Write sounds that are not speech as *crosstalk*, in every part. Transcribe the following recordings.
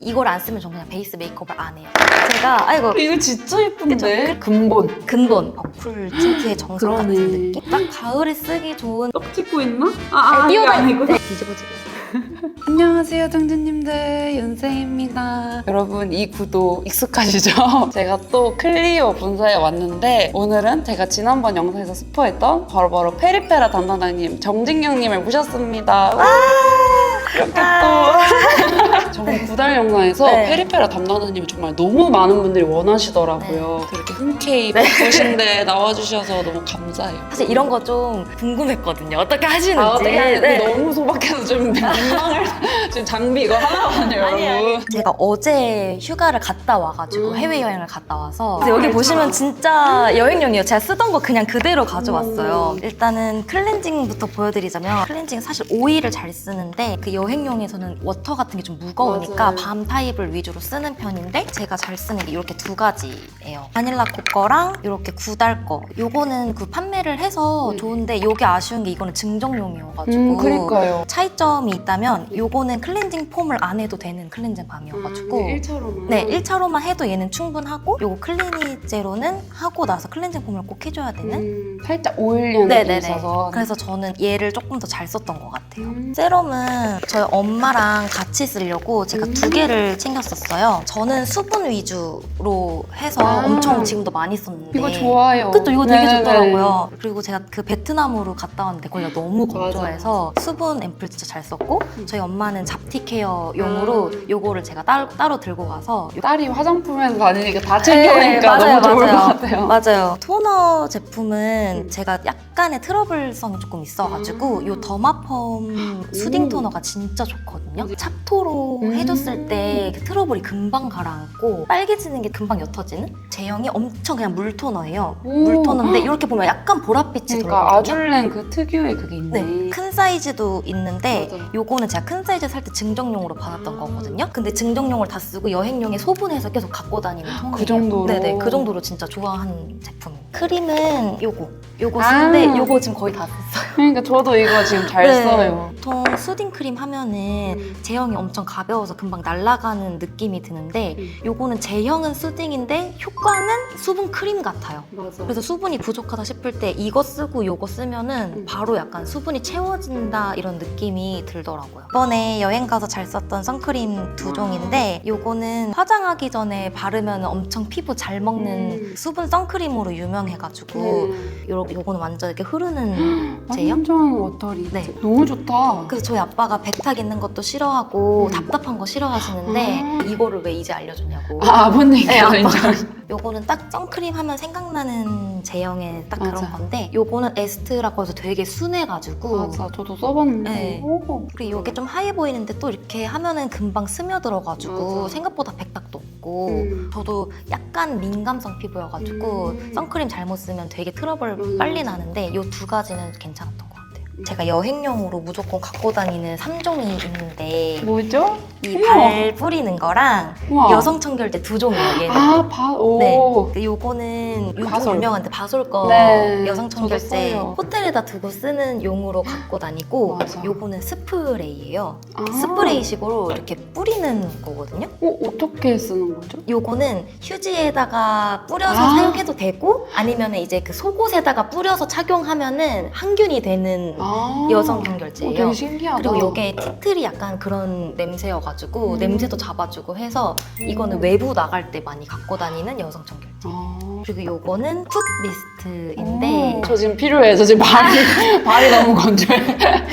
이걸 안 쓰면 전 그냥 베이스 메이크업을 안 해요. 제가 아이고 이거 진짜 예쁜데? 근본. 근본 어플 틴트의 정석 같은 그러네. 느낌? 딱 가을에 쓰기 좋은 떡 찍고 있나? 아, 아 이거 띄워다 아니고. 네, 뒤집어지고 *laughs* 안녕하세요, 동주님들. 윤세입니다. 여러분, 이 구도 익숙하시죠? *laughs* 제가 또 클리오 본사에 왔는데, 오늘은 제가 지난번 영상에서 스포했던 바로바로 페리페라 담당자님 정진경님을 모셨습니다. 와! 이렇게 또. *laughs* 저번 구달 영상에서 네. 페리페라 담당자님이 정말 너무 많은 분들이 원하시더라고요. 그렇게 흔쾌히 바쁘신데 나와주셔서 너무 감사해요. 사실 이런 거 좀 궁금했거든요. 어떻게 하시는지. 아, 어떻게 하는지 네. 너무 소박해서 좀 *laughs* 민망을 *laughs* 지금 장비 이거 하나만요, 여러분. 제가 어제 휴가를 갔다 와가지고 음. 해외 여행을 갔다 와서 그래서 여기 보시면 진짜 여행용이에요. 제가 쓰던 거 그냥 그대로 가져왔어요. 음. 일단은 클렌징부터 보여드리자면 클렌징 사실 오일을 잘 쓰는데 그 여행용에서는 워터 같은 게 좀 무거 우니까 맞아요. 밤 타입을 위주로 쓰는 편인데 제가 잘 쓰는 게 이렇게 두 가지예요. 바닐라 코 거랑 이렇게 구달 거. 요거는 그 판매를 해서 네. 좋은데 요게 아쉬운 게 이거는 증정용이어가지고 음, 그러니까요. 차이점이 있다면 요거는 클렌징 폼을 안 해도 되는 클렌징 밤이어가지고 음, 1차로만. 네 1차로만 해도 얘는 충분하고 요거 클리니제로는 하고 나서 클렌징 폼을 꼭 해줘야 되는 음, 살짝 오일리한 느낌이 네네네 있어서. 그래서 저는 얘를 조금 더 잘 썼던 것 같아요 음. 세럼은 저희 엄마랑 같이 쓰려고 제가 음. 두 개를 챙겼었어요 저는 수분 위주로 해서 아. 엄청 지금도 많이 썼는데 이거 좋아요. 그쵸 이거 되게 네네네. 좋더라고요. 그리고 제가 그 베트남으로 갔다 왔는데 거기가 너무 맞아. 건조해서 수분 앰플 진짜 잘 썼고 음. 저희 엄마는 잡티 케어용으로 음. 요거를 제가 따로, 따로 들고 가서 딸이 화장품에서 다니니까 다 챙겨오니까 네, 맞아요, 너무 좋을 맞아요. 것 같아요. 맞아요. 토너 제품은 음. 제가 약간의 트러블성이 조금 있어가지고 음. 요 더마펌 수딩 토너가 진짜 좋거든요. 찹토로 음. 해줬을 때그 트러블이 금방 가라앉고 빨개지는 게 금방 옅어지는 제형이 엄청 그냥 물 토너예요. 오. 물 토너인데 *gasps* 이렇게 보면 약간 보랏빛이 그러니까 돌거든요. 아줄렌 그 특유의 그게 있네. 네, 큰 사이즈도 있는데 맞아. 요거는 제가 큰 사이즈 살 때 증정용으로 받았던 아. 거거든요. 근데 증정용을 다 쓰고 여행용에 소분해서 계속 갖고 다니는 통이에요. 그 정도로? 네네, 그 정도로 진짜 좋아하는 제품이에요. 크림은 요거, 요거 아. 쓰는데 요거 지금 거의 다 썼어요. 그러니까 저도 이거 지금 잘 *laughs* 네. 써요. 보통 수딩 크림 하면은 제형이 엄청 가벼 워서 금방 날아가는 느낌이 드는데 음. 요거는 제형은 수딩인데 효과는 수분 크림 같아요. 맞아. 그래서 수분이 부족하다 싶을 때 이거 쓰고 요거 쓰면은 음. 바로 약간 수분이 채워진다 이런 느낌이 들더라고요. 이번에 여행 가서 잘 썼던 선크림 두 아. 종인데 요거는 화장하기 전에 바르면 엄청 피부 잘 먹는 음. 수분 선크림으로 유명해가지고 음. 요, 요거는 완전 이렇게 흐르는 제형? 완전 워터리. 네. 너무 좋다. 그래서 저희 아빠가 백탁 있는 것도 싫어하고 음. 답답 한 거 싫어하시는데 아. 이거를 왜 이제 알려줬냐고. 아, 아버님께서 네. 인정. 요거는 딱 선크림 하면 생각나는 제형의 딱 그런 맞아. 건데 요거는 에스트라고 해서 되게 순해가지고 맞아, 저도 써봤는데. 네. 오. 그리고 요게 좀 하얘 보이는데 또 이렇게 하면은 금방 스며들어가지고 맞아. 생각보다 백탁도 없고 음. 저도 약간 민감성 피부여가지고 음. 선크림 잘못 쓰면 되게 트러블 음. 빨리 나는데 요 두 가지는 같아요. 음. 제가 여행용으로 무조건 갖고 다니는 3종이 있는데 뭐죠? 이. 발 뿌리는 거랑 우와. 여성 청결제 두 종이에요. 얘는. 아, 바, 오. 네. 그 요거는 요즘 바솔. 유명한데 바솔 거 네, 여성 청결제 써요. 호텔에다 두고 쓰는 용으로 갖고 다니고 맞아. 요거는 스프레이예요. 아. 스프레이식으로 이렇게 뿌리는 거거든요. 어, 어떻게 쓰는 거죠? 요거는 휴지에다가 뿌려서 아. 사용해도 되고 아니면 이제 그 속옷에다가 뿌려서 착용하면은 항균이 되는 아. 여성 어, 청결제예요. 되게 신기하다. 그리고 요게 티틀이 약간 그런 냄새여가지고 음. 냄새도 잡아주고 해서 이거는 음. 외부 나갈 때 많이 갖고 다니는 여성 청결제. 아. 그리고 요거는 풋 미스트인데 오, 저 지금 필요해요. 저 지금 발이, *laughs* 발이 너무 건조해.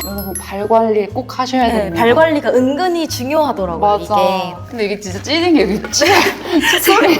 여러분, 발 관리 꼭 하셔야 네, 됩니다. 발 관리가 은근히 중요하더라고요 맞아. 이게. 근데 이게 진짜 찌는 게 여기 *laughs* 찌 소리.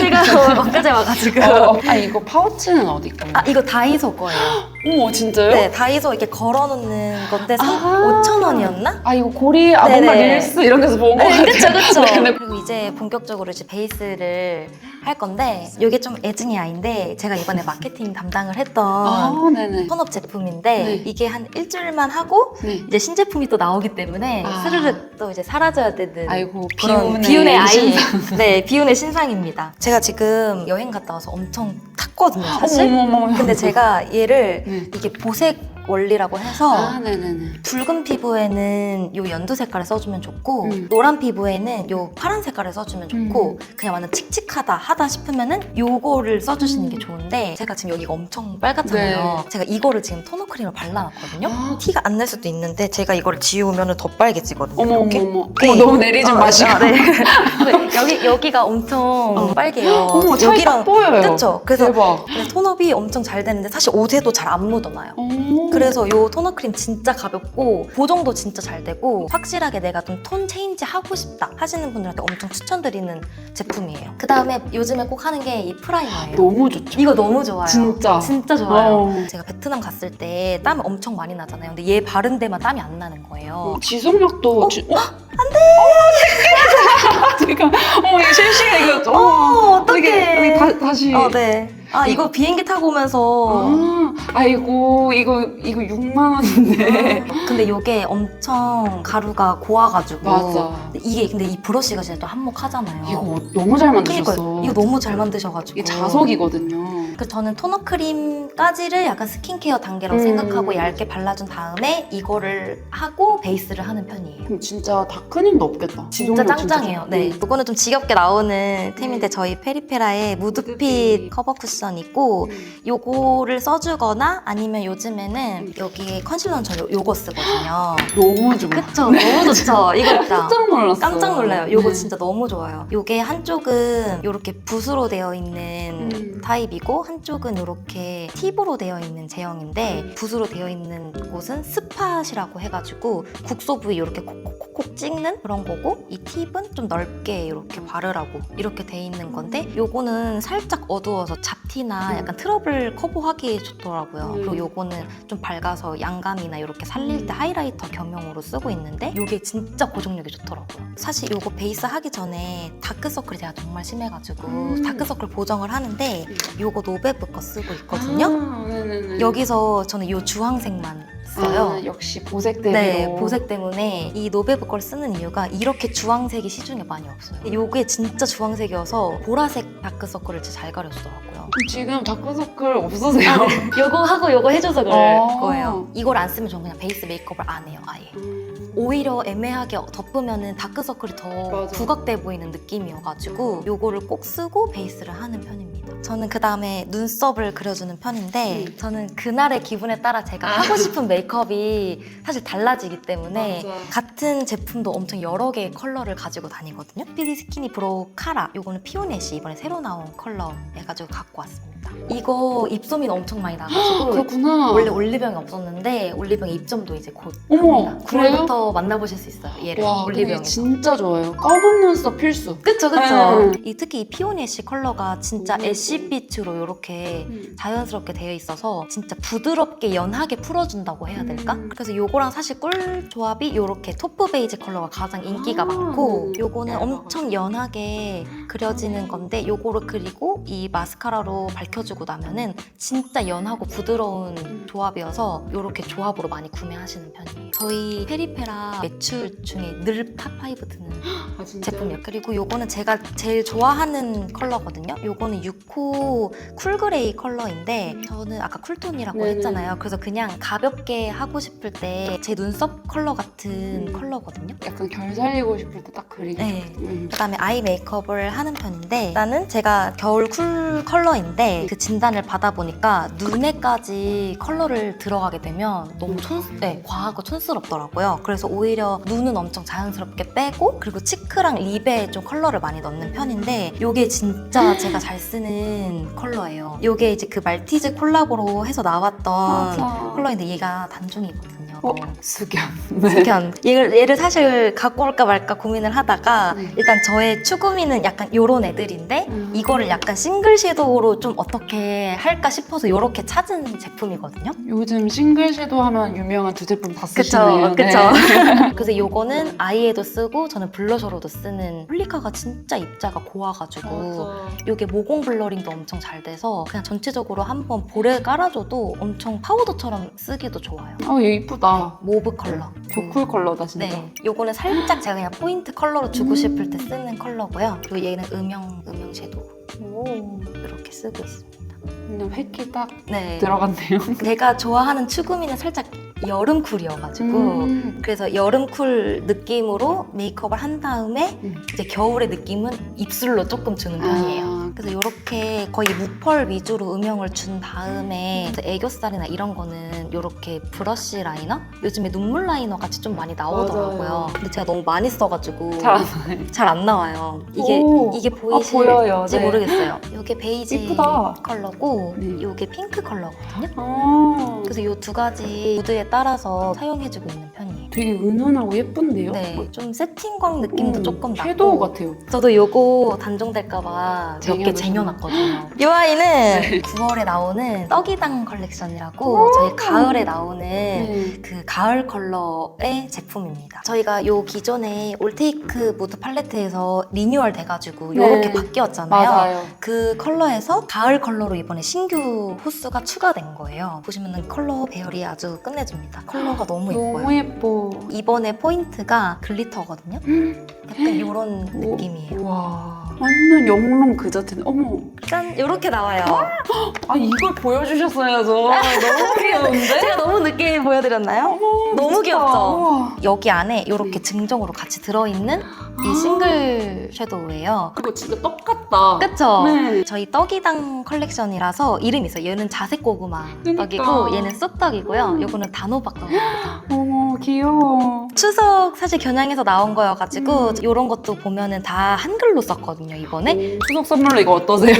제가 *laughs* 엊그제 와가지고. 어, 아, 이거 파우치는 어디 거예요? 아 이거 다이소 거예요. 오, 진짜요? 네, 다이소 이렇게 걸어놓는 건데 아. 5천 원이었나? 아, 이거 고리, 아, 뭔가 네네. 릴스 이런 데서 본거 네, 같아요. 그쵸, 그쵸. *laughs* 네, 네. 그리고 이제 본격적으로 이제 베이스를 할 건데, 이게 좀 애증의 아이인데, 제가 이번에 마케팅 담당을 했던 아, 네네. 선업 제품인데, 네. 이게 한 일주일만 하고, 네. 이제 신제품이 또 나오기 때문에, 아. 스르륵 또 이제 사라져야 되는. 아이고, 그런 비운의, 비운의 아이. 신상. *laughs* 네, 비운의 신상입니다. 제가 지금 여행 갔다 와서 엄청 탔거든요, 사실. 어머머머. 근데 제가 얘를 네. 이게 보색 원리라고 해서 아, 네네네. 붉은 피부에는 요 연두 색깔을 써주면 좋고 음. 노란 피부에는 요 파란 색깔을 써주면 좋고 그냥 완전 칙칙하다 하다 싶으면은 요거를 써주시는 게 좋은데 제가 지금 여기가 엄청 빨갛잖아요. 제가 이거를 지금 토너 크림을 발라놨거든요. 네. 아. 티가 안 날 수도 있는데 제가 이거를 지우면 더 빨개지거든요. 어머, 이렇게. 어머, 어머. 네. 어머, 너무 내리지 어, 마시고. 아, 네. 근데 *laughs* *laughs* 여기 여기가 엄청 어. 빨개요. *gasps* 어머, 차이 딱 보여요. 그쵸? 그래서 대박. 그래서 톤업이 엄청 잘 되는데 사실 옷에도 잘 안 묻어나요. 오. 그래서 이 토너 크림 진짜 가볍고 보정도 진짜 잘 되고 확실하게 내가 좀 톤 체인지 하고 싶다 하시는 분들한테 엄청 추천드리는 제품이에요. 그 다음에 요즘에 꼭 하는 게 이 프라이머예요. 너무 좋죠. 이거 너무 좋아요. 진짜. 진짜 좋아요. 어. 제가 베트남 갔을 때 땀이 엄청 많이 나잖아요. 근데 얘 바른 데만 땀이 안 나는 거예요. 지속력도 주... 어? 안 돼! *laughs* 제가 어머 이거 실시간 이거 어, 어떡해. 여기 다, 다시 어, 네. 아, 이거 비행기 타고 오면서. 아, 아이고 이거 이거 6만 원인데 근데 이게 엄청 가루가 고와가지고. 맞아. 이게 근데 이 브러쉬가 진짜 또 한몫하잖아요. 이거 너무 잘 만드셨어. 그러니까요. 이거 너무 잘 만드셔가지고. 이게 자석이거든요. 그래서 저는 토너 크림까지를 약간 스킨케어 단계라고 음. 생각하고 얇게 발라준 다음에 이거를 하고 베이스를 하는 편이에요. 그럼 진짜 다크님도 없겠다. 진짜 짱짱해요. 좋- 네. 음. 이거는 좀 지겹게 나오는 템인데 저희 페리페라의 무드핏 무드핏. 커버 쿠션 있고 음. 요거를 써주거나 아니면 요즘에는 여기 컨실러는 저 요- 요거 쓰거든요. *gasps* 너무 좋아. 그쵸? 너무 좋죠? 이거 있다. 깜짝 놀랐어. 깜짝 놀라요. 요거 네. 진짜 너무 좋아요. 요게 한쪽은 이렇게 붓으로 되어 있는 음. 타입이고 한쪽은 이렇게 팁으로 되어 있는 제형인데 음. 붓으로 되어 있는 곳은 스팟이라고 해가지고 국소 부위 이렇게 콕콕콕콕 찍는 그런 거고 이 팁은 좀 넓게 이렇게 바르라고 이렇게 돼 있는 건데 요거는 살짝 어두워서 잡 티나 음. 약간 트러블 커버하기에 좋더라고요. 음. 그리고 요거는 좀 밝아서 양감이나 이렇게 살릴 때 하이라이터 겸용으로 쓰고 있는데 요게 진짜 고정력이 좋더라고요. 사실 요거 베이스 하기 전에 다크서클이 제가 정말 심해가지고 음. 다크서클 보정을 하는데 요거 노베브 거 쓰고 있거든요. 아, 네네네. 여기서 저는 요 주황색만 써요. 아, 역시 보색 대비로. 네, 보색 때문에 이 노베브 걸 쓰는 이유가 이렇게 주황색이 시중에 많이 없어요. 요게 진짜 주황색이어서 보라색 다크서클을 진짜 잘 가려주더라고요. 그럼 지금 다크서클 없으세요? 요거 하고 요거 해줘서 그럴 어. 거예요. 이걸 안 쓰면 저는 그냥 베이스 메이크업을 안 해요, 아예. 음. 오히려 애매하게 덮으면은 다크서클이 더 맞아. 부각돼 보이는 느낌이어가지고 요거를 꼭 쓰고 베이스를 하는 편입니다. 저는 그 다음에 눈썹을 그려주는 편인데 음. 저는 그날의 기분에 따라 제가 아. 하고 싶은 메이크업이 사실 달라지기 때문에 맞아. 같은 제품도 엄청 여러 개의 컬러를 가지고 다니거든요. PD 스키니 브로우 카라 요거는 피오넷이 이번에 새로 나온 컬러 해가지고 갖고 왔습니다. 이거 입소민 엄청 많이 나가지고 그렇구나. 원래 올리병이 없었는데 올리병 입점도 이제 곧 어머, 합니다. 그래요? 9월부터 만나보실 수 있어요. 얘를 와, 근데 올리병에서. 진짜 좋아요. 검은 눈썹 필수. 그쵸 그쵸. 음. 이 특히 이 피오니시 컬러가 진짜 음. 애쉬 빛으로 이렇게 음. 자연스럽게 되어 있어서 진짜 부드럽게 연하게 풀어준다고 해야 될까? 음. 그래서 요거랑 사실 꿀 조합이 이렇게 토프 베이지 컬러가 가장 인기가 아. 많고 요거는 엄청 연하게 그려지는 건데 요거를 그리고 이 마스카라로 밝혀주고 나면은 진짜 연하고 부드러운 음. 조합이어서 요렇게 조합으로 많이 구매하시는 편이에요. 저희 페리페라 매출 중에 늘 탑5 드는 아? 제품이에요. 그리고 요거는 제가 제일 좋아하는 컬러거든요. 요거는 6호 쿨그레이 컬러인데 저는 아까 쿨톤이라고 네네. 했잖아요. 그래서 그냥 가볍게 하고 싶을 때 제 눈썹 컬러 같은 음. 컬러거든요. 약간 결 살리고 싶을 때 딱 그리기. 네. 음. 그다음에 아이 메이크업을 하는 편인데 일단은 제가 겨울 쿨 컬러인데 그 진단을 받아보니까 눈에까지 컬러를 들어가게 되면 너무 촌, 네, 과하고 촌스럽더라고요. 그래서 오히려 눈은 엄청 자연스럽게 빼고 그리고 치크랑 립에 좀 컬러를 많이 넣는 편인데 이게 진짜 제가 잘 쓰는 컬러예요. 이게 이제 그 말티즈 콜라보로 해서 나왔던 맞아. 컬러인데 얘가 단종이거든요. 어, 숙연. 네. 숙연. 얘를, 얘를 사실 갖고 올까 말까 고민을 하다가 네. 일단 저의 추구미는 약간 요런 애들인데 음. 이거를 약간 싱글 섀도우로 좀 어떻게 할까 싶어서 요렇게 찾은 제품이거든요. 요즘 싱글 섀도우 하면 유명한 두 제품 다 그쵸, 쓰시네요. 그쵸. 네. *laughs* 그래서 요거는 아이에도 쓰고 저는 블러셔로도 쓰는 폴리카가 진짜 입자가 고와가지고 요게 모공 블러링도 엄청 잘 돼서 그냥 전체적으로 한번 볼에 깔아줘도 엄청 파우더처럼 쓰기도 좋아요. 어, 얘 이쁘다. 모브 컬러. 조쿨 컬러다 진짜. 네, 요거는 살짝 제가 그냥 포인트 컬러로 주고 싶을 때 쓰는 컬러고요. 그리고 얘는 음영 음영 섀도우 오. 이렇게 쓰고 있습니다. 그냥 획기 딱 네. 들어갔네요. *laughs* 제가 좋아하는 추구미는 살짝 여름 쿨이어가지고 음. 그래서 여름 쿨 느낌으로 메이크업을 한 다음에 음. 이제 겨울의 느낌은 입술로 조금 주는 편이에요. 아, 그래서 이렇게 거의 무펄 위주로 음영을 준 다음에 애교살이나 이런 거는 이렇게 브러쉬 라이너? 요즘에 눈물 라이너 같이 좀 많이 나오더라고요. 맞아요. 근데 제가 너무 많이 써가지고 잘안 *laughs* 잘안 나와요. 이게 오. 이게 아, 보이실지 보여요. 네. 모르겠어요. 이게 베이지 이쁘다. 컬러고 네. 이게 핑크 컬러거든요. 아, 그래서 이 두 가지 무드에 따라서 사용해주고 있는 편이에요. 되게 은은하고 예쁜데요? 네, 좀 세팅광 느낌도 음, 조금 나고 섀도우 같아요. 저도 요거 단종될까봐 몇 개 쟁여두셨나? 쟁여놨거든요. *laughs* 이 아이는 9월에 나오는 떡이당 컬렉션이라고 저희 가을에 나오는 네. 그 가을 컬러의 제품입니다. 저희가 요 기존의 올테이크 무드 팔레트에서 리뉴얼 돼가지고 요렇게 네. 바뀌었잖아요. 맞아요. 그 컬러에서 가을 컬러로 이번에 신규 호수가 추가된 거예요. 보시면은 컬러 배열이 아주 끝내줍니다. 컬러가 너무 예뻐요. 너무 예뻐. 이번에 포인트가 글리터거든요. 약간 이런 오. 느낌이에요. 와. 완전 영롱 그 자체네. 어머. 짠! 이렇게 나와요. 아, 이걸 보여주셨어야죠. 너무 *laughs* 귀여운데? 제가 너무 늦게 보여드렸나요? 어머. 너무. 귀엽죠? 우와. 여기 안에 이렇게 네. 증정으로 같이 들어있는 이 아. 싱글 섀도우예요. 그거 진짜 똑같다. 그쵸? 네. 저희 떡이당 컬렉션이라서 이름이 있어요. 얘는 자색 고구마 그러니까. 떡이고 얘는 쑥떡이고요. 음. 요거는 단호박 떡입니다. *gasps* 어머, 귀여워. 추석 사실 겨냥해서 나온 거여가지고 음. 이런 것도 보면은 다 한글로 썼거든요 이번에 오, 추석 선물로 이거 어떠세요?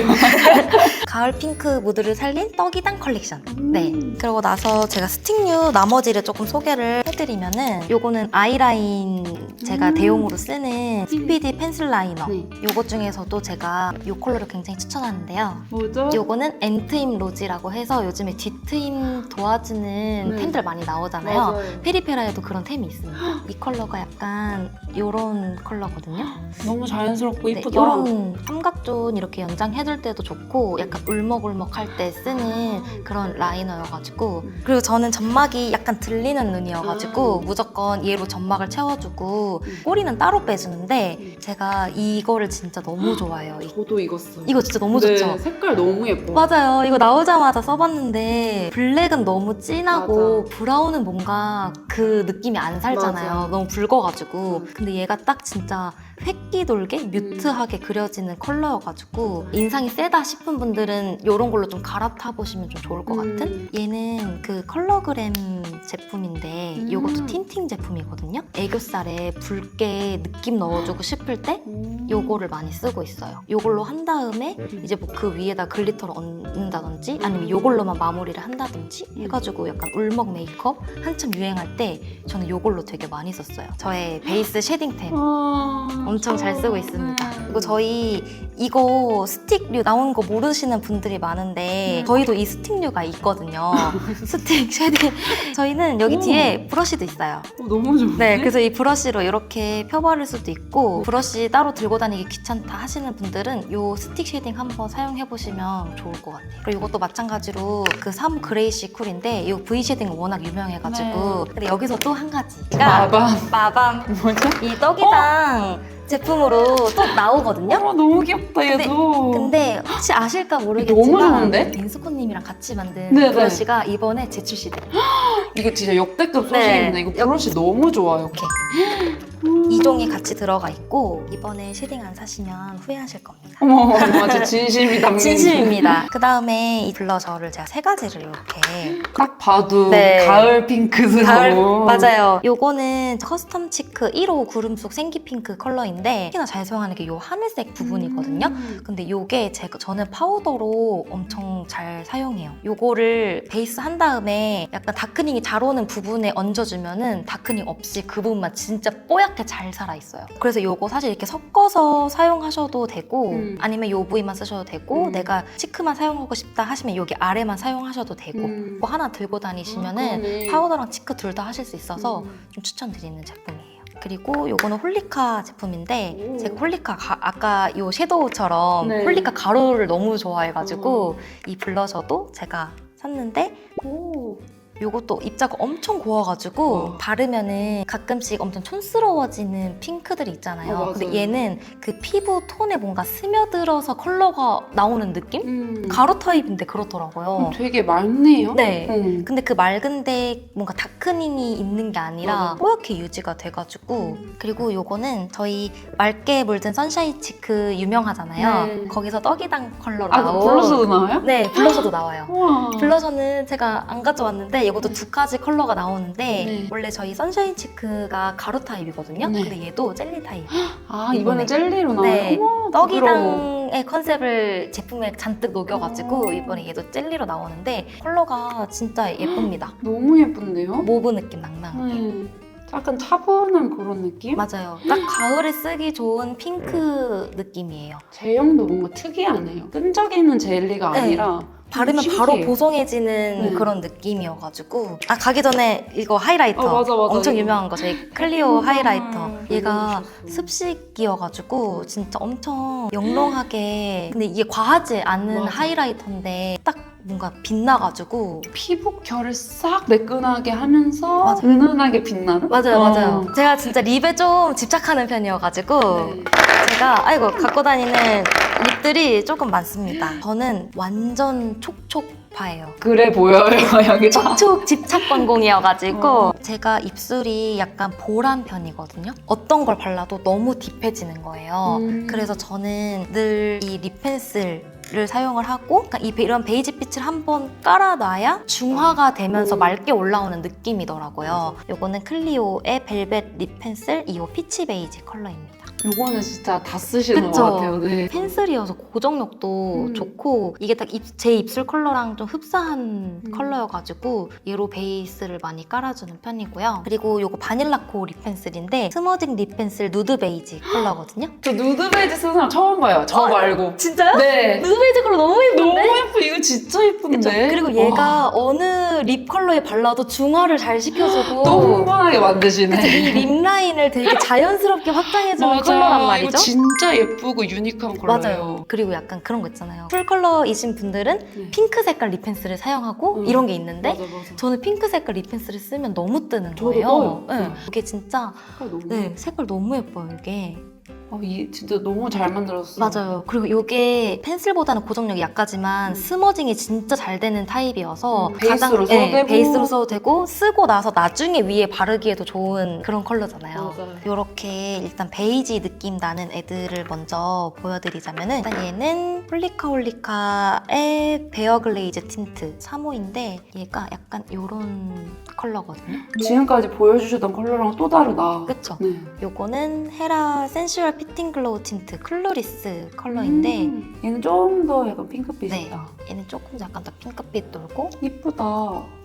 *laughs* 가을 핑크 무드를 살린 떡이당 컬렉션 음. 네 그러고 나서 제가 스틱류 나머지를 조금 소개를 해드리면은 요거는 아이라인 제가 음. 대용으로 쓰는 CPD 펜슬 라이너 네. 요거 중에서도 제가 요 컬러를 굉장히 추천하는데요 뭐죠? 요거는 엔트임 로지라고 해서 요즘에 뒤트임 도와주는 네. 템들 많이 나오잖아요 맞아요. 페리페라에도 그런 템이 있습니다. 이 컬러가 약간 요런 컬러거든요. 너무 자연스럽고 네, 이쁘다. 요런 삼각존 이렇게 연장해줄 때도 좋고 약간 울먹울먹 할 때 쓰는 그런 라이너여가지고 그리고 저는 점막이 약간 들리는 눈이어가지고 음. 무조건 얘로 점막을 채워주고 음. 꼬리는 따로 빼주는데 음. 제가 이거를 진짜 너무 좋아해요. 이- 저도 이거 써요. 이거 진짜 너무 네, 좋죠? 색깔 너무 예뻐. 맞아요. 이거 나오자마자 써봤는데 블랙은 너무 진하고. 브라운은 뭔가 그 느낌이 안 살 잖아요. 맞아. 너무 붉어가지고. 음. 근데 얘가 딱 진짜 획기 돌게 뮤트하게 그려지는 컬러여가지고 인상이 세다 싶은 분들은 이런 걸로 좀 갈아타 보시면 좀 좋을 것 음. 같은. 얘는 그 컬러그램 제품인데 음. 이것도 틴팅 제품이거든요. 애교살에 붉게 느낌 넣어주고 싶을 때 음. 요거를 많이 쓰고 있어요. 요걸로 한 다음에 이제 뭐 그 위에다 글리터를 얹는다든지 아니면 요걸로만 마무리를 한다든지 해가지고 약간 울먹 메이크업 한참 유행할 때 저는 요걸로 되게 많이 썼어요. 저의 베이스 쉐딩템 아, 엄청 잘 쓰고 있습니다. 음. 그리고 저희 이거 스틱류 나온 거 모르시는 분들이 많은데 음. 저희도 이 스틱류가 있거든요. *laughs* 스틱 쉐딩. 저희는 여기 오. 뒤에 브러쉬도 있어요. 어, 너무 좋은데? 네, 그래서 이 브러쉬로 이렇게 펴바를 수도 있고 브러쉬 따로 들고 다니기 귀찮다 하시는 분들은 이 스틱 쉐딩 한번 사용해 보시면 좋을 것 같아요. 그리고 이것도 마찬가지로 그 3 그레이시 쿨인데 이 V 쉐딩은 워낙 유명해가지고 근데 여기서 또 한 가지가 마밤. 마밤 뭐죠? 이 떡이당 제품으로 또 나오거든요. 어, 너무 귀엽다, 얘도. 근데 혹시 아실까 모르겠지만 너무 좋은데? 민수코님이랑 같이 만든 네네. 브러쉬가 이번에 재출시돼요. *gasps* 이거 진짜 역대급 네. 소식인데 이거 브러쉬 너무 좋아요. 음. 이 종이 같이 들어가 있고 이번에 쉐딩 안 사시면 후회하실 겁니다. 어머, 맞아. *laughs* 진심이 담긴. 진심입니다. 그 다음에 이 블러셔를 제가 세 가지를 이렇게 딱 봐도 네. 가을 핑크스러워. 가을 맞아요. 요거는 커스텀 치크 1호 구름 속 생기 핑크 컬러인데 특히나 잘 사용하는 게 요 하늘색 부분이거든요. 음. 근데 요게 제가 저는 파우더로 엄청 잘 사용해요. 요거를 베이스 한 다음에 약간 다크닝이 잘 오는 부분에 얹어주면은 다크닝 없이 그 부분만 진짜 뽀얗 게 잘 살아 있어요. 그래서 요거 사실 이렇게 섞어서 사용하셔도 되고 음. 아니면 요 부위만 쓰셔도 되고 음. 내가 치크만 사용하고 싶다 하시면 여기 아래만 사용하셔도 되고 음. 그거 하나 들고 다니시면은 아. 파우더랑 치크 둘 다 하실 수 있어서 음. 좀 추천드리는 제품이에요. 그리고 요거는 홀리카 제품인데 오. 제가 홀리카 가- 아까 요 섀도우처럼 네. 홀리카 가루를 너무 좋아해가지고 이 블러셔도 제가 샀는데 오. 요것도 입자가 엄청 고와가지고 어. 바르면은 가끔씩 엄청 촌스러워지는 핑크들이 있잖아요. 어. 근데 얘는 그 피부 톤에 뭔가 스며들어서 컬러가 나오는 느낌? 음. 가루 타입인데 그렇더라고요. 음, 되게 맑네요. 네. 음. 근데 그 맑은데 뭔가 다크닝이 있는 게 아니라. 뽀얗게 유지가 돼가지고 음. 그리고 요거는 저희 맑게 물든 선샤인 치크 유명하잖아요. 네. 거기서 떡이당 컬러로 아, 나온 블러셔도 나와요? 네 블러셔도 나와요. 우와. 블러셔는 제가 안 가져왔는데 이것도 두 가지 컬러가 나오는데 네. 원래 저희 선샤인 치크가 가루 타입이거든요. 네. 근데 얘도 젤리 타입. 아, 이번에 젤리로 나와요? 네. 어머. 떡이당의 컨셉을 제품에 잔뜩 녹여가지고 오. 이번에 얘도 젤리로 나오는데 컬러가 진짜 예쁩니다. 너무 예쁜데요? 모브 느낌 낭낭하게. 네. 약간 차분한 그런 느낌? 맞아요. 딱 가을에 쓰기 좋은 핑크 느낌이에요. 제형도 뭔가 특이하네요. 끈적이는 젤리가 네. 아니라 바르면 신기해요. 바로 보송해지는 네. 그런 느낌이어가지고 아 가기 전에 이거 하이라이터 어, 맞아, 맞아, 엄청 이거. 유명한 거 저희 클리오 음, 하이라이터 음, 얘가 음. 습식이어가지고 진짜 엄청 영롱하게 근데 이게 과하지 않은. 하이라이터인데 딱 뭔가 빛나가지고 피부 결을 싹 매끈하게 하면서 맞아. 은은하게 빛나는? 맞아요 어. 맞아요 제가 진짜 립에 좀 집착하는 편이어가지고 네. 제가 아이고 갖고 다니는 립들이 조금 많습니다 저는 완전 촉촉 파예요 그래 보여요 *laughs* 여기 촉촉 집착 관공이어가지고 어. 제가 입술이 약간 보란 편이거든요. 어떤 걸 발라도 너무 딥해지는 거예요. 음. 그래서 저는 늘 이 립 펜슬 을 사용을 하고 그러니까 이 베- 이런 베이지 빛을 한번 깔아놔야 중화가 되면서 음. 맑게 올라오는 느낌이더라고요. 요거는 클리오의 벨벳 립 펜슬 2호 피치 베이지 컬러입니다. 요거는 진짜 다 쓰시는 그쵸? 것 같아요 네. 펜슬이어서 고정력도 음. 좋고 이게 딱 제 입술 컬러랑 좀 흡사한 음. 컬러여가지고 얘로 베이스를 많이 깔아주는 편이고요. 그리고 요거 바닐라코 립 펜슬인데 스머징 립 펜슬 누드 베이지 컬러거든요. *gasps* 저 누드 베이지 쓰는 사람 처음 봐요 저 어, 말고 진짜요? 네 누드 베이지 컬러 너무 너무 예쁜데? 예뻐 이거 진짜 그쵸? 예쁜데 그리고 얘가 와, 어느 립 컬러에 발라도 중화를 잘 시켜주고 *gasps* 또 흥건하게 만드시네 그쵸? 이 립 라인을 되게 자연스럽게 확장해주는 *laughs* 컬러란 말이죠. 이거 진짜 예쁘고 유니크한 컬러예요 맞아요. 그리고 약간 그런 거 있잖아요. 풀 컬러이신 분들은 네. 핑크 색깔 립 펜슬을 사용하고 음. 이런 게 있는데 맞아 맞아 저는 핑크 색깔 립 펜슬을 쓰면 너무 뜨는 저도 거예요. 떠요. 네. 네. 이게 진짜 색깔 너무 네, 색깔 너무 예뻐요, 이게. 어, 이 진짜 너무 잘 만들었어 맞아요. 그리고 이게 펜슬보다는 고정력이 약하지만 음. 스머징이 진짜 잘 되는 타입이어서 음, 베이스로 써도 네, 되고. 베이스로 써도 되고 쓰고 나서 나중에 위에 바르기에도 좋은 그런 컬러잖아요. 맞아요. 이렇게 일단 베이지 느낌 나는 애들을 먼저 보여드리자면은 일단 얘는 홀리카홀리카의 베어 글레이즈 틴트 3호인데 얘가 약간 이런 컬러거든요. 지금까지 보여주셨던 컬러랑 또 다르다 그쵸? 네. 요거는 헤라 센슈얼 피팅 글로우 틴트 클로리스 컬러인데 음, 얘는 좀 더 약간 네, 핑크빛이다. 얘는 조금 더 약간 더 핑크빛 돌고 이쁘다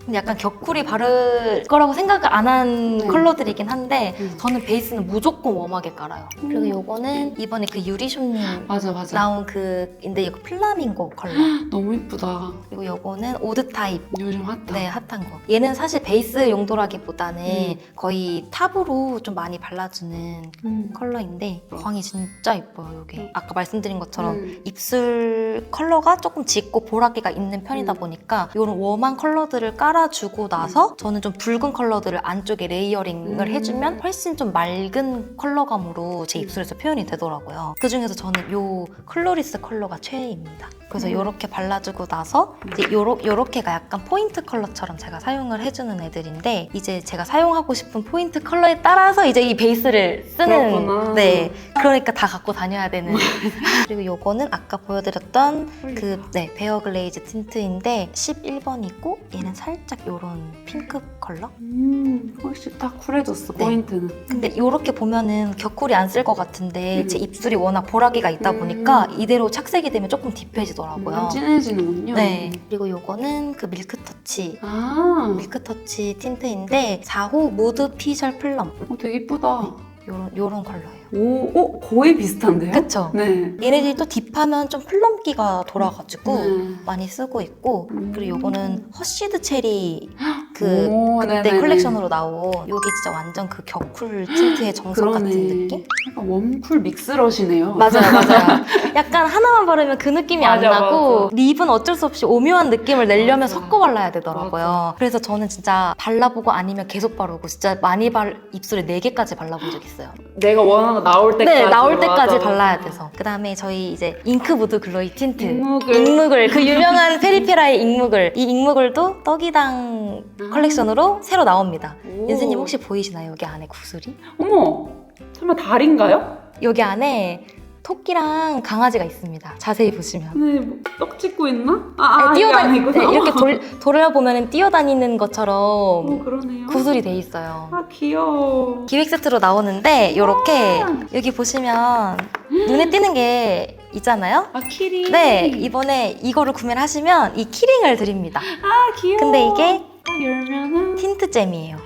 근데 약간 격쿨이 바를 거라고 생각을 안 한 네. 컬러들이긴 한데 음. 저는 베이스는 무조건 웜하게 깔아요. 음. 그리고 요거는 이번에 그 유리쇼님 맞아 맞아 나온 그 인데 이거 플라밍고 컬러 *gasps* 너무 이쁘다 그리고 요거는 오드 타입 요즘 핫다 네 핫한 거 얘는 사실 베이스 용도라기보다는 음. 거의 탑으로 좀 많이 발라주는 음. 컬러인데 광이 진짜 예뻐요 이게 아까 말씀드린 것처럼 음. 입술 컬러가 조금 짙고 보라기가 있는 편이다 음. 보니까 이런 웜한 컬러들을 깔 아주고 나서 저는 좀 붉은 컬러들을 안쪽에 레이어링을 음. 해주면 훨씬 좀 맑은 컬러감으로 제 음. 입술에서 표현이 되더라고요 그 중에서 저는 이 클로리스 컬러가 최애입니다 그래서 음. 이렇게 발라주고 나서 이제 요러, 요렇게가 약간 포인트 컬러처럼 제가 사용을 해주는 애들인데 이제 제가 사용하고 싶은 포인트 컬러에 따라서 이제 이 베이스를 쓰는 그렇구나. 네 그러니까 다 갖고 다녀야 되는 *laughs* 그리고 요거는 아까 보여드렸던 그 네, 베어 글레이즈 틴트인데 11번이고 얘는 살짝 요런 핑크 컬러? 음, 훨씬 딱 쿨해졌어 네. 포인트는 근데 요렇게 보면은 격쿨이 안 쓸 것 같은데 음. 제 입술이 워낙 보라기가 있다 음. 보니까 이대로 착색이 되면 조금 딥해지더라고요. 음, 진해지는군요 네. 그리고 요거는 그 밀크터치. 아 밀크터치 틴트인데 4호 무드 피셜 플럼. 어, 되게 이쁘다 요런, 요런 컬러예요. 오, 오 거의 비슷한데요? 그쵸? 네. 얘네들이 또 딥하면 좀 플럼기가 돌아가지고 네. 많이 쓰고 있고 음. 그리고 요거는 허쉬드 체리 *gasps* 그 오, 그때 네네네. 컬렉션으로 나온 요게 진짜 완전 그 격쿨 틴트의 정석 같은 느낌? 약간 웜쿨 믹스러시네요. 맞아요, *laughs* 맞아요. 약간 하나만 바르면 그 느낌이 맞아, 안 나고 맞아. 립은 어쩔 수 없이 오묘한 느낌을 내려면 맞아. 섞어 발라야 되더라고요. 맞아. 그래서 저는 진짜 발라보고 아니면 계속 바르고 진짜 많이 발 입술에 4개까지 발라본 적 있어요. 내가 원하는 거 나올 때까지. 네, 나올 때까지 맞아. 발라야 돼서. 그 다음에 저희 이제 잉크무드 글로이 틴트. 잉무글. 잉무글, 그 *laughs* 유명한 페리페라의 잉무글. 이 잉무글도 떡이당 아. 컬렉션으로 새로 나옵니다. 오. 윤수님 혹시 보이시나요? 여기 안에 구슬이? 어머, 설마 달인가요? 여기 안에 토끼랑 강아지가 있습니다. 자세히 보시면. 네, 뭐, 떡 찍고 있나? 아, 아 네, 뛰어다 아니구나. 네, 이렇게 돌, *laughs* 돌려보면 뛰어다니는 것처럼 어, 그러네요. 구슬이 돼 있어요. 아, 귀여워. 기획 세트로 나오는데 이렇게 여기 보시면 눈에 띄는 게 있잖아요. 아, 키링. 네, 이번에 이거를 구매를 하시면 이 키링을 드립니다. 아, 귀여워. 근데 이게 딱 열면은. 틴트 잼이에요.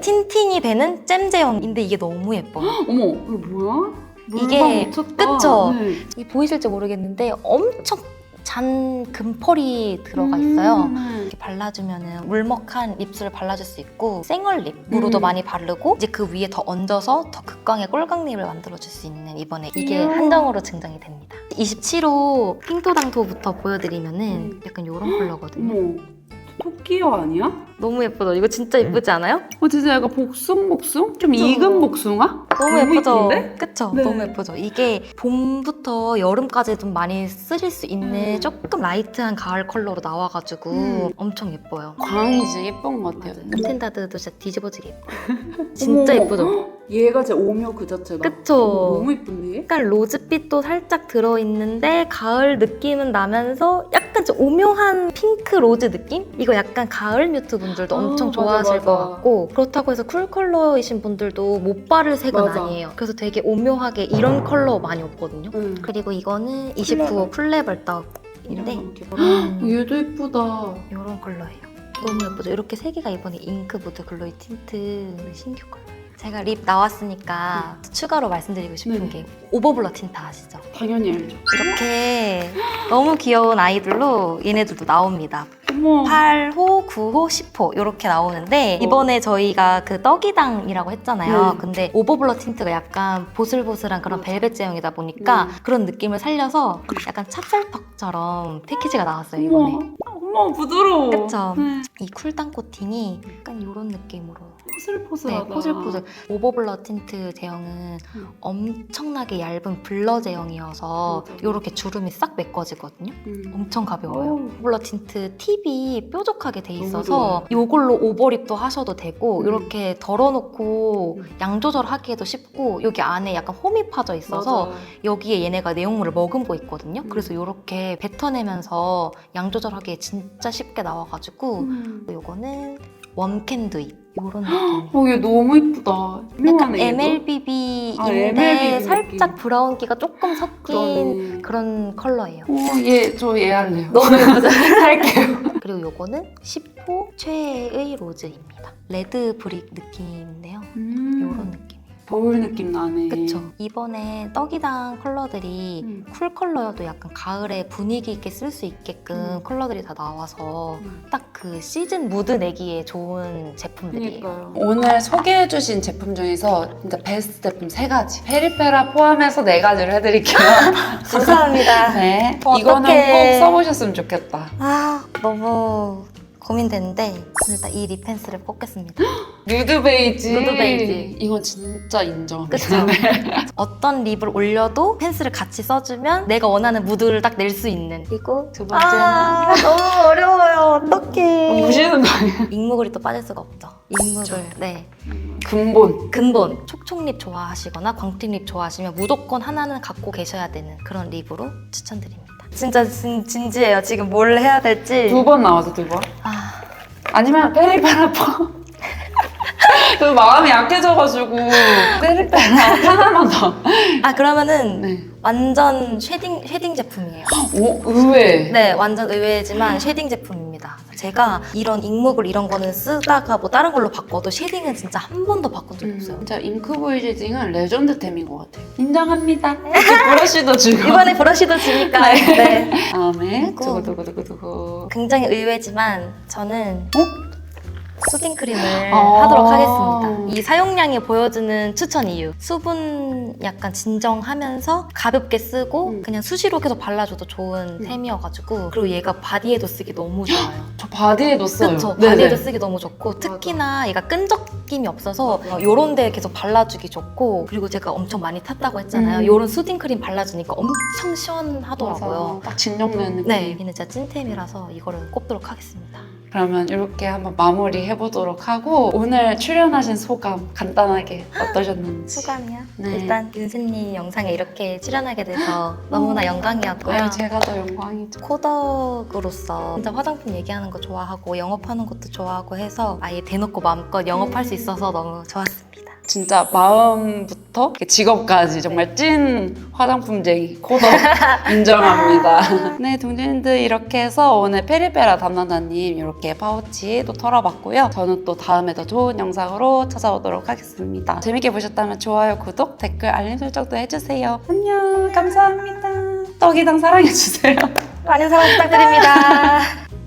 틴팅이 되는 잼 제형인데 이게 너무 예뻐. *gasps* 어머, 이거 뭐야? 이게-. 그쵸? 네. 이 보이실지 모르겠는데 엄청 잔 금펄이 들어가 있어요. 음. 이렇게 발라주면은 울먹한 립술을 발라줄 수 있고 생얼립으로도 음. 많이 바르고 이제 그 위에 더 얹어서 더 극광의 꼴강립을 만들어줄 수 있는 이번에 이게 귀여워. 한정으로 증정이 됩니다. 27호 핑토당토부터 보여드리면은 음. 약간 이런 컬러거든요. 어머, 토끼요 아니야? 너무 예쁘죠? 이거 진짜 예쁘지 않아요? 어, 진짜 약간 복숭 복숭? 좀. 익은 복숭아? 너무 예쁘죠? 이쁜데? 그쵸? 네. 너무 예쁘죠? 이게 봄부터 여름까지 좀 많이 쓰실 수 있는 음. 조금 라이트한 가을 컬러로 나와가지고 음. 엄청 예뻐요. 광이지 예쁜 것 같아요. 스탠다드도 진짜 뒤집어지게 예뻐요. *laughs* 진짜 어머. 예쁘죠? *gasps* 얘가 진짜 오묘 그 자체다. 그쵸? 너무 예쁜데? 약간 로즈빛도 살짝 들어있는데 가을 느낌은 나면서 약간 좀 오묘한 핑크 로즈 느낌? 이거 약간 가을 뮤트 분들도 아, 엄청 맞아, 좋아하실 맞아. 것 같고 그렇다고 해서 쿨 컬러이신 분들도 못 바를 색은 맞아. 아니에요. 그래서 되게 오묘하게 이런 컬러 많이 없거든요. 응. 그리고 이거는 29호 플레벌 떡인데 음. 얘도 예쁘다. 이런 컬러예요. 너무 예쁘죠? 이렇게 세 개가 이번에 잉크보드 글로이 틴트 신규 컬러. 제가 립 나왔으니까 추가로 말씀드리고 싶은 네. 게 오버블러 틴트 아시죠? 당연히 알죠. 이렇게 너무 귀여운 아이들로 얘네들도 나옵니다. 어머. 8호, 9호, 10호 이렇게 나오는데 이번에 저희가 그 떡이당이라고 했잖아요. 네. 근데 오버블러 틴트가 약간 보슬보슬한 그런. 벨벳 제형이다 보니까 네. 그런 느낌을 살려서 약간 찹쌀떡처럼 패키지가 나왔어요 이번에. 어머. 어머 부드러워. 그쵸? 네. 이 쿨당 코팅이 약간 이런 느낌으로 포슬포슬하다. 네, 포슬포슬 오버블러 틴트 제형은 음. 엄청나게 얇은 블러 제형이어서. 이렇게 주름이 싹 메꿔지거든요. 음. 엄청 가벼워요. 어우. 오버블러 틴트 팁이 뾰족하게 돼 있어서 이걸로 오버립도 하셔도 되고 음. 이렇게 덜어놓고 음. 양 조절하기에도 쉽고 여기 안에 약간 홈이 파져 있어서 맞아. 여기에 얘네가 내용물을 머금고 있거든요. 음. 그래서 이렇게 뱉어내면서 양 조절하기에 진짜 쉽게 나와가지고 음. 요거는 웜캔두입 이런 느낌. 어, 얘 너무 예쁘다. 약간 유명하네, 얘도. MLBB인데 아, MLBB 살짝 느낌. 브라운기가 조금 섞인 그러네. 그런 컬러예요. 어, 얘, 저 얘 할래요. 너무 *laughs* 예쁘죠? *laughs* 살게요. 그리고 요거는 10호 최애의 로즈입니다. 레드 브릭 느낌인데요. 음. 요런 느낌이에요. 겨울 느낌 나네. 그쵸? 이번에 떡이당 컬러들이 음. 쿨 컬러여도 약간 가을에 분위기 있게 쓸 수 있게끔 음. 컬러들이 다 나와서 음. 딱그 시즌 무드 내기에 좋은 제품들이에요. 그러니까요. 오늘 소개해주신 제품 중에서 진짜 베스트 제품 세 가지. 페리페라 포함해서 네 가지를 해드릴게요. *laughs* 감사합니다. *laughs* 네. 어떡해. 이거는 꼭 써보셨으면 좋겠다. 아 너무 고민되는데 일단 이 립펜슬을 뽑겠습니다. *gasps* 누드 베이지. 누드 베이지. 이건 진짜 인정. 그쵸? *laughs* 어떤 립을 올려도 펜슬을 같이 써주면 내가 원하는 무드를 딱 낼 수 있는 그리고 두 번째는 아 너무 어려워요 어떡해 무시는 거 아니야? 익무글이 또 빠질 수가 없죠 익무글 네 근본. 근본 촉촉립 좋아하시거나 광택립 좋아하시면 무조건 하나는 갖고 계셔야 되는 그런 립으로 추천드립니다 진짜 진, 진지해요 지금 뭘 해야 될지 두 번 나와서 두 번. 아, 아니면 페리페라 포. *laughs* 그 마음이 약해져가지고 페리페라 *laughs* 하나만 더. 아 그러면은 네. 완전 쉐딩 쉐딩 제품이에요 오 의외. 네 완전 의외지만 쉐딩 제품입니다. 제가 이런 잉목을 이런 거는 쓰다가 뭐 다른 걸로 바꿔도 쉐딩은 진짜 한 번도 바꾼 적이 없어요. 진짜 잉크 보이제징은 레전드템인 것 같아요. 인정합니다. 이렇게 *laughs* 브러쉬도 주고. 이번에 브러쉬도 주니까 네. 다음에 그리고- 두구두구두구두구. 굉장히 의외지만 저는 어? 수딩 크림을 아. 하도록 하겠습니다. 이 사용량이 보여주는 추천 이유. 수분 약간 진정하면서 가볍게 쓰고 음. 그냥 수시로 계속 발라줘도 좋은 음. 템이어가지고 그리고 얘가 바디에도 쓰기 너무 좋아요. *gasps* 저 바디에도 써요. 그쵸? 네네. 바디에도 쓰기 너무 좋고 특히나 얘가 끈적임이 없어서 요런 데 계속 발라주기 좋고 그리고 제가 엄청 많이 탔다고 했잖아요. 음. 요런 수딩 크림 발라주니까 엄청 시원하더라고요. 맞아. 딱 진정되는 느낌. 네, 얘는 진짜 찐템이라서 이거를 꼽도록 하겠습니다. 그러면 이렇게 한번 마무리 해보도록 하고 오늘 출연하신 소감 간단하게 어떠셨는지. 소감이요? 네. 일단 윤수님 영상에 이렇게 출연하게 돼서 *gasps* 너무나 영광이었고요. 아유, 제가 더 영광이죠. 코덕으로서 진짜 화장품 얘기하는 거 좋아하고 영업하는 것도 좋아하고 해서 아예 대놓고 마음껏 영업할 수 있어서 너무 좋았습니다. 진짜 마음부터 직업까지 정말 찐 화장품쟁이 코더 *laughs* 인정합니다. *laughs* 네, 동진님들 이렇게 해서 오늘 페리페라 담당자님 이렇게 파우치 또 털어봤고요. 저는 또 다음에 더 좋은 영상으로 찾아오도록 하겠습니다. 재밌게 보셨다면 좋아요, 구독, 댓글, 알림 설정도 해주세요. 안녕, 감사합니다. 떡이당 사랑해주세요. 많은 사랑 부탁드립니다. *laughs*